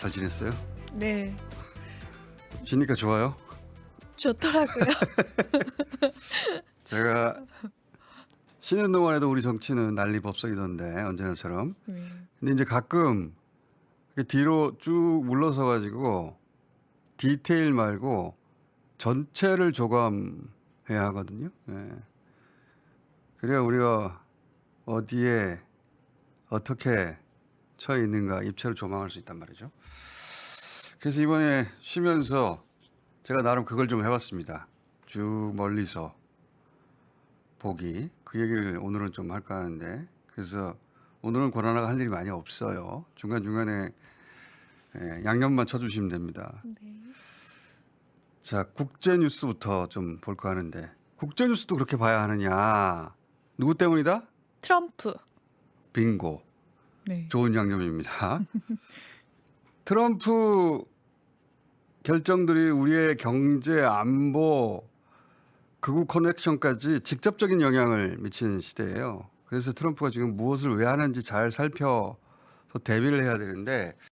잘 지냈어요? 네, 쉬니까 좋아요? 좋더라고요. 제가 쉬는 동안에도 우리 정치는 난리 법석이던데 언제나처럼. 네. 근데 이제 가끔 뒤로 쭉 물러서 가지고 디테일 말고 전체를 조감해야 하거든요. 예. 그래야 우리가 어디에 어떻게 처해 있는가 입체로 조망할 수 있단 말이죠. 그래서 이번에 쉬면서 제가 나름 그걸 좀 해봤습니다. 쭉 멀리서 보기 그 얘기를 오늘은 좀 할까 하는데 그래서 오늘은 권하나가 할 일이 많이 없어요. 중간 중간에 예, 양념만 쳐주시면 됩니다. 네. 자 국제 뉴스부터 좀 볼까 하는데 국제 뉴스도 그렇게 봐야 하느냐? 누구 때문이다? 트럼프. 빙고. 네. 좋은 양념입니다. 트럼프 결정들이 우리의 경제, 안보, 극우 커넥션까지 직접적인 영향을 미치는 시대예요. 그래서 트럼프가 지금 무엇을 왜 하는지 잘 살펴서 대비를 해야 되는데